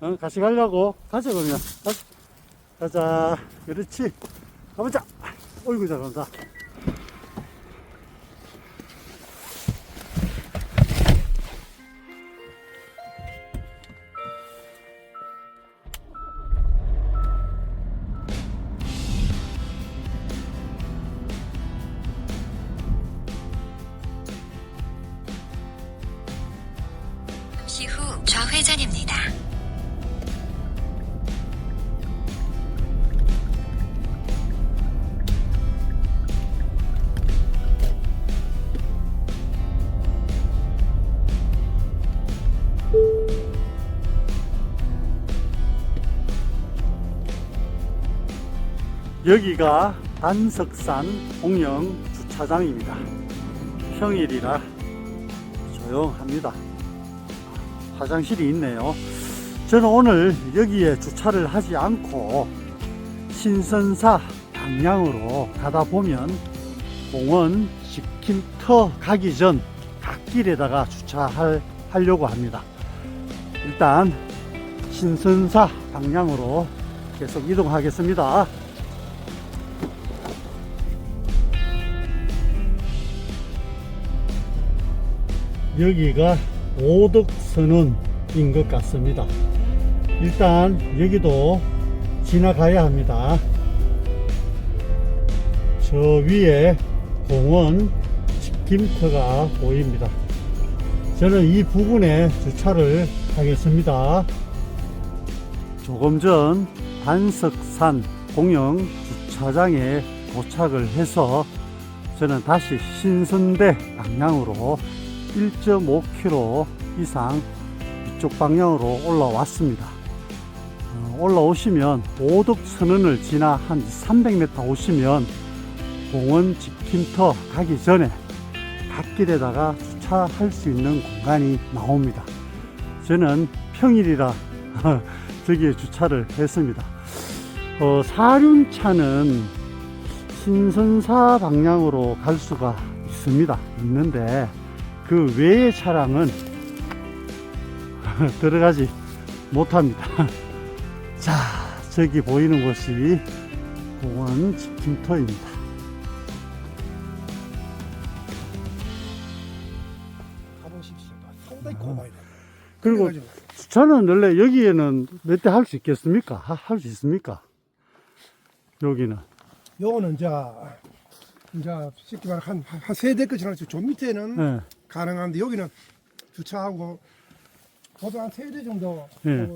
어, 같이 가려고. 가자 그러면. 가자. 그렇지. 가보자. 어이구 잘한다 여기가 단석산 공영 주차장입니다. 평일이라 조용합니다. 화장실이 있네요. 저는 오늘 여기에 주차를 하지 않고 신선사 방향으로 가다 보면 공원 지킴터 가기 전 갓길에다가 주차할 하려고 합니다. 일단 신선사 방향으로 계속 이동하겠습니다. 여기가 오덕선원인 것 같습니다. 일단 여기도 지나가야 합니다. 저 위에 공원 지킴터가 보입니다. 저는 이 부분에 주차를 하겠습니다. 조금 전 단석산 공영 주차장에 도착을 해서 저는 다시 신선대 방향으로 1.5km 이상 이쪽 방향으로 올라왔습니다. 어, 올라오시면 오덕선언을 지나 한 300m 오시면 공원 지킴터 가기 전에 갓길에다가 주차할 수 있는 공간이 나옵니다. 저는 평일이라 저기에 주차를 했습니다. 어, 사륜차는 신선사 방향으로 갈 수가 있습니다. 있는데 그 외의 차량은 들어가지 못합니다. 자, 저기 보이는 곳이 공원 지킴터입니다. 가보십시오. 상당히 고마워요. 그리고 주차는 원래 여기에는 몇 대 할 수 있겠습니까? 할 수 있습니까? 여기는. 요거는 이제 이제 쉽게 말해 한한 세대 끝이 나죠. 저 밑에는 네. 가능한데 여기는 주차하고 보통 한 세 대 정도. 예.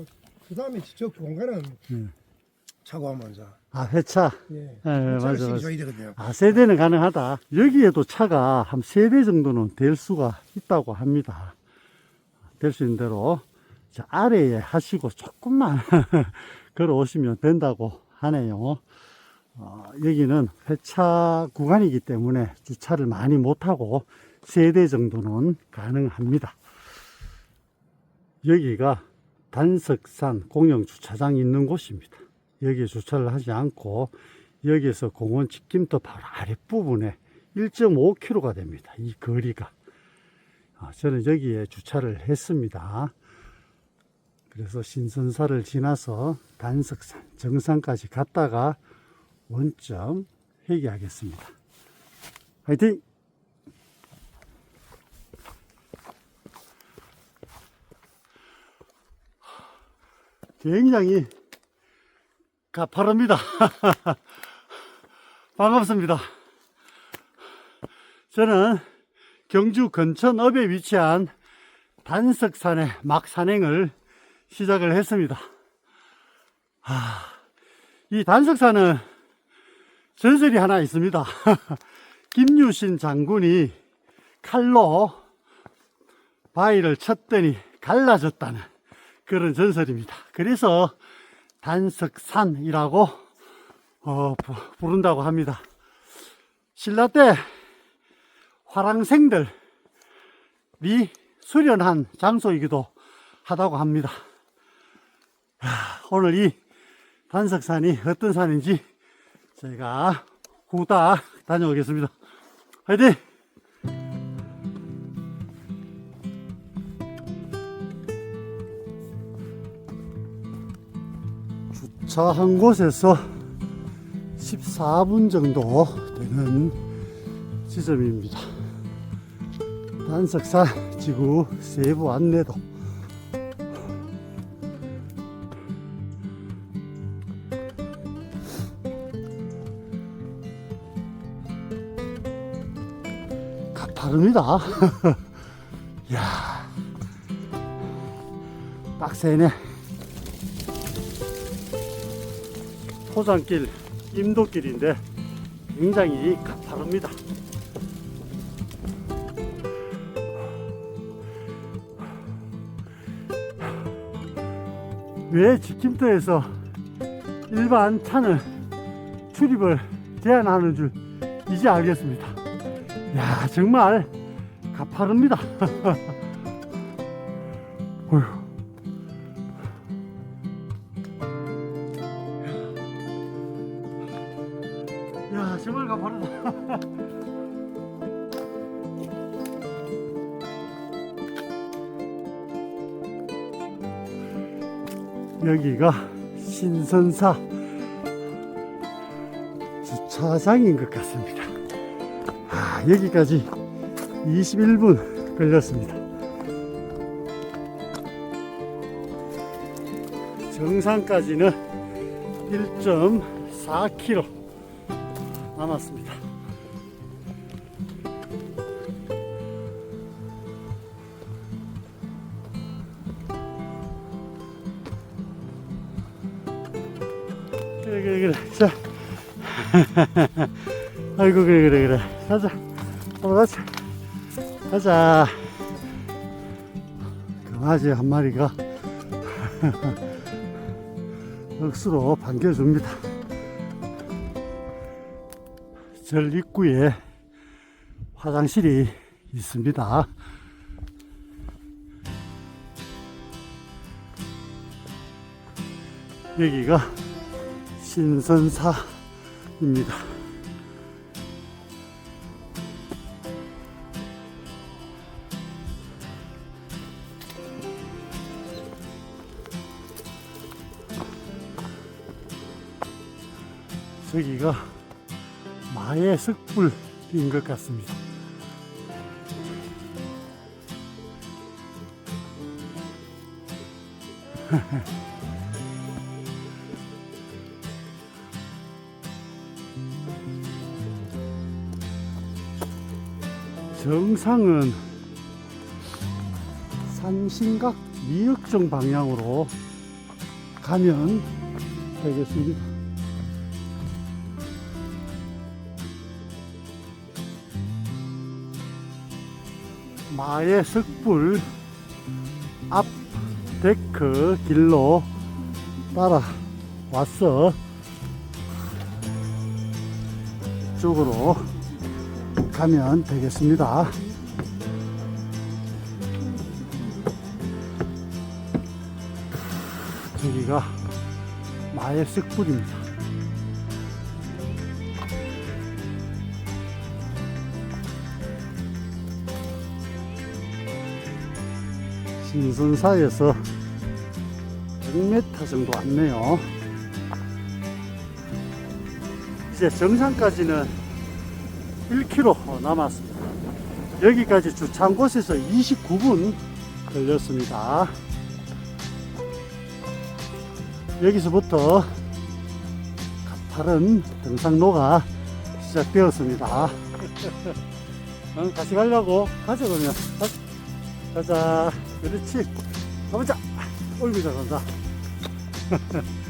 그 다음에 저 공간은 예. 차고 하면 이제 아, 회차. 예. 예, 예, 맞아, 맞아, 맞아. 줘야 되거든요. 아, 세대는 가능하다. 여기에도 차가 한 세 대 정도는 될 수가 있다고 합니다. 될 수 있는 대로 자, 아래에 하시고 조금만 걸어 오시면 된다고 하네요. 어, 여기는 회차 구간이기 때문에 주차를 많이 못하고 세대 정도는 가능합니다. 여기가 단석산 공영 주차장이 있는 곳입니다. 여기에 주차를 하지 않고 여기에서 공원 직김터 바로 아랫부분에 1.5km가 됩니다. 이 거리가. 아, 저는 여기에 주차를 했습니다. 그래서 신선사를 지나서 단석산 정상까지 갔다가 원점 회귀하겠습니다. 화이팅! 굉장히 가파릅니다. 반갑습니다. 저는 경주 건천읍에 위치한 단석산의 막 산행을 시작을 했습니다. 하, 이 단석산은 전설이 하나 있습니다. 김유신 장군이 칼로 바위를 쳤더니 갈라졌다는 그런 전설입니다. 그래서 단석산이라고 어, 부- 부른다고 합니다. 신라 때 화랑생들이 수련한 장소이기도 하다고 합니다. 하, 오늘 이 단석산이 어떤 산인지 저희가 후딱 다녀오겠습니다. 화이팅! 주차한 곳에서 14분 정도 되는 지점입니다. 단석산 지구 세부 안내도 가파릅니다. 이야, 빡세네. 포장길, 임도길인데 굉장히 가파릅니다. 왜 지킴터에서 일반 차는 출입을 제한하는 줄 이제 알겠습니다. 야 정말 가파릅니다. 어휴. 야 정말 가파르다. 여기가 신선사 주차장인 것 같습니다. 아, 여기까지 21분 걸렸습니다. 정상까지는 1.4km 남았습니다. 그래 그래 그래 자 아이고 그래 그래 그래 가자 한번 가자. 가자. 강아지 한 마리가 억수로 반겨줍니다. 절 입구에 화장실이 있습니다. 여기가 신선사입니다. 저기가 마의 석불인 것 같습니다. 정상은 산신각 미역정 방향으로 가면 되겠습니다. 마의 석불 앞 데크 길로 따라 왔어. 이쪽으로 가면 되겠습니다. 저기가 마의 쓱불입니다. 신선사에서 100m 정도 왔네요. 이제 정상까지는 1km 남았습니다. 여기까지 주차한 곳에서 29분 걸렸습니다. 여기서부터 가파른 등산로가 시작되었습니다. 응, 같이 가려고? 가자, 그러면. 가자. 그렇지. 가보자. 어이구, 잘한다.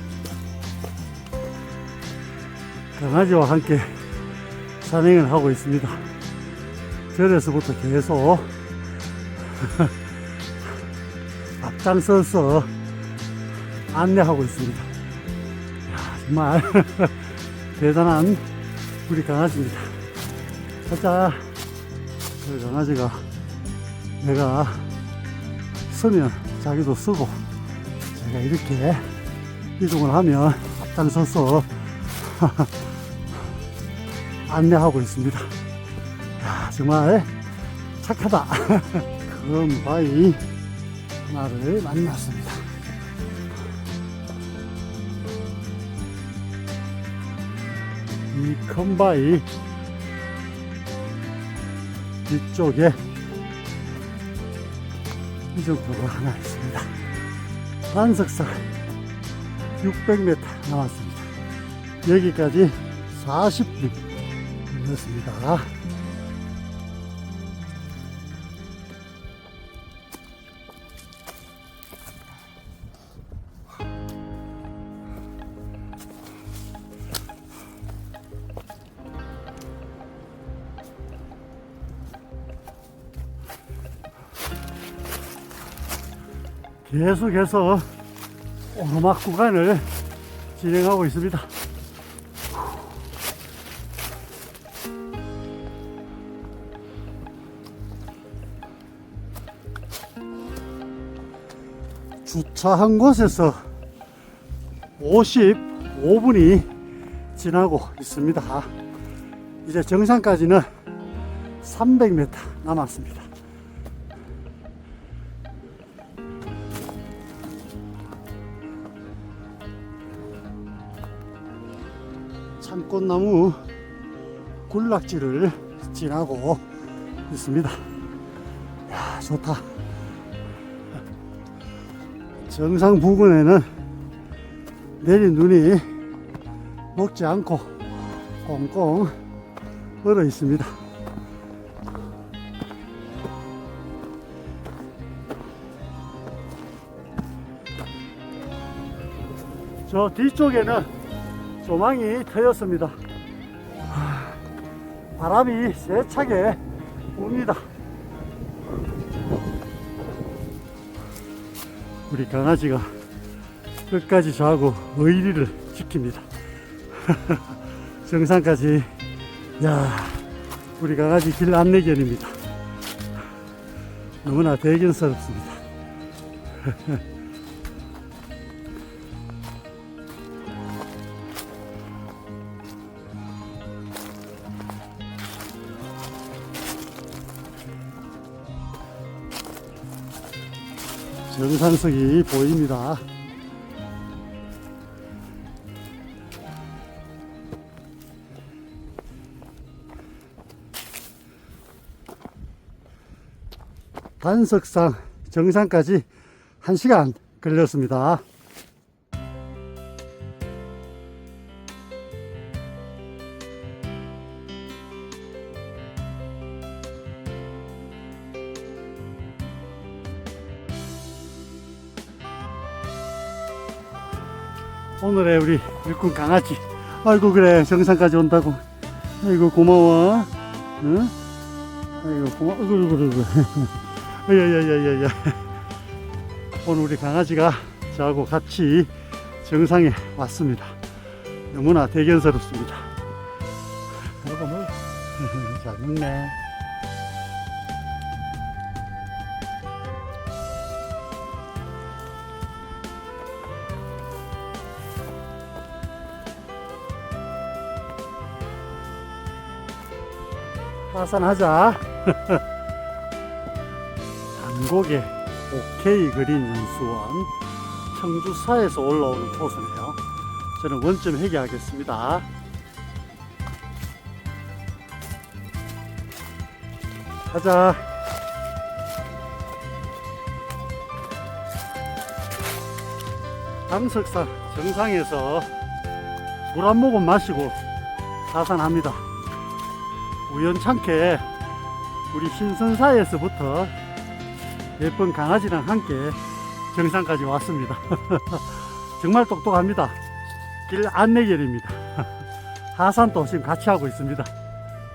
강아지와 함께 산행을 하고 있습니다. 절에서부터 계속 앞장서서 안내하고 있습니다. 정말 대단한 우리 강아지입니다. 가자. 그 강아지가 내가 쓰면 자기도 쓰고 제가 이렇게 이동을 하면 앞장서서 안내하고 있습니다. 야, 정말 착하다. 큰 바위 하나를 만났습니다. 이 큰 바위 뒤쪽에 이 정도가 하나 있습니다. 단석산 600m 남았습니다. 여기까지 40분 걸렸습니다. 계속해서 오르막 구간을 진행하고 있습니다. 주차한 곳에서 55분이 지나고 있습니다. 이제 정상까지는 300m 남았습니다. 꽃나무 군락지를 지나고 있습니다. 야, 좋다. 정상 부근에는 내린 눈이 먹지 않고 꽁꽁 얼어 있습니다. 저 뒤쪽에는 조망이 트였습니다. 하, 바람이 세차게 붑니다. 우리 강아지가 끝까지 저하고 의리를 지킵니다. 정상까지, 야, 우리 강아지 길 안내견입니다. 너무나 대견스럽습니다. 정상석이 보입니다. 단석상 정상까지 1시간 걸렸습니다. 오늘의 우리 일꾼 강아지. 아이고 그래 정상까지 온다고. 아이고 고마워. 응? 아이고 고마워. 아이고 아이고 아이고. 야야야야야. 오늘 우리 강아지가 저하고 같이 정상에 왔습니다. 너무나 대견스럽습니다. 먹어 먹어. 잘 먹네. 하산하자. 단곡의 OK 그린 연수원 청주사에서 올라오는 코스네요. 저는 원점 회귀하겠습니다. 가자. 당석사 정상에서 물 한 모금 마시고 하산합니다. 우연찮게 우리 신선사에서부터 예쁜 강아지랑 함께 정상까지 왔습니다. 정말 똑똑합니다. 길 안내견입니다. 하산도 지금 같이 하고 있습니다.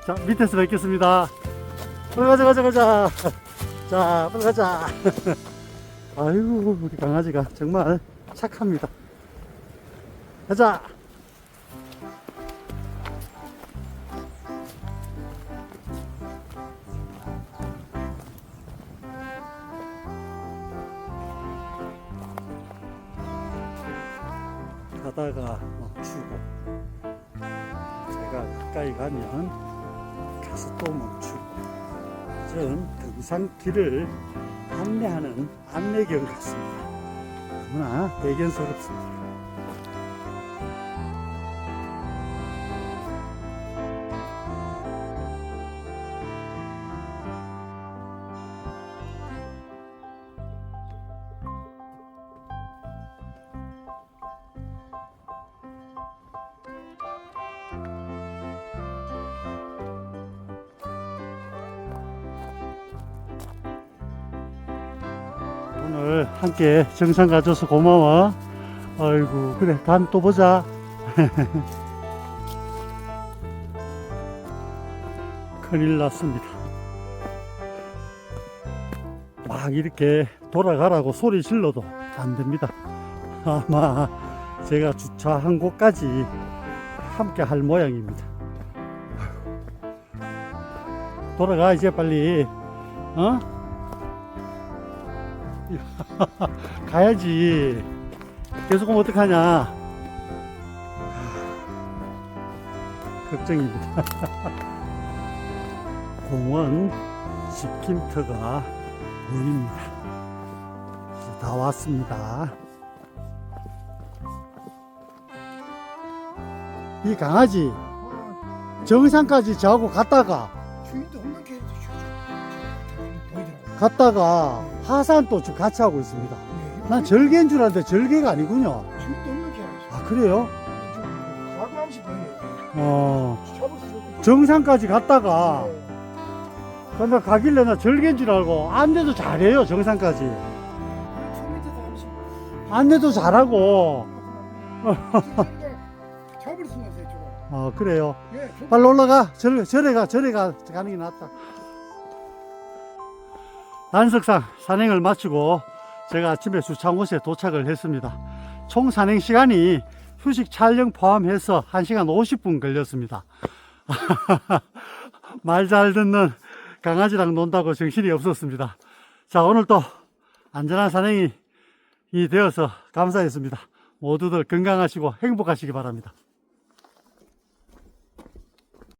자, 밑에서 뵙겠습니다. 빨리 가자, 가자, 가자. 자, 빨리 가자. 아이고, 우리 강아지가 정말 착합니다. 가자. 가다가 멈추고 제가 가까이 가면 가서 또 멈추고 전 등산길을 안내하는 안내견 같습니다. 너무나 대견스럽습니다. 오늘 함께 정상 가줘서 고마워. 아이고, 그래, 다음에 또 보자. 큰일 났습니다. 막 이렇게 돌아가라고 소리 질러도 안 됩니다. 아마 제가 주차한 곳까지 함께 할 모양입니다. 돌아가, 이제 빨리. 어? 가야지. 계속 오면 어떡하냐. 걱정입니다. 공원 집김터가 보입니다. 이제 다 왔습니다. 이 강아지 정상까지 저하고 갔다가. 갔다가 또 지금 같이 하고 있습니다. 네, 난 절개인 줄 알았는데 절개가 아니군요. 아 그래요? 어. 정상까지 갔다가 네. 근데 가길래 나 절개인 줄 알고 안내도 잘해요 정상까지. 안내도 잘하고 잡을 수가 없어요, 저거. 어 그래요 예, 저- 빨리 올라가 절, 절에 가 절에 가 가는 게 낫다 단석상 산행을 마치고 제가 아침에 주차한 곳에 도착을 했습니다. 총 산행 시간이 휴식 촬영 포함해서 1시간 50분 걸렸습니다. 말 잘 듣는 강아지랑 논다고 정신이 없었습니다. 자 오늘 또 안전한 산행이 이 되어서 감사했습니다. 모두들 건강하시고 행복하시기 바랍니다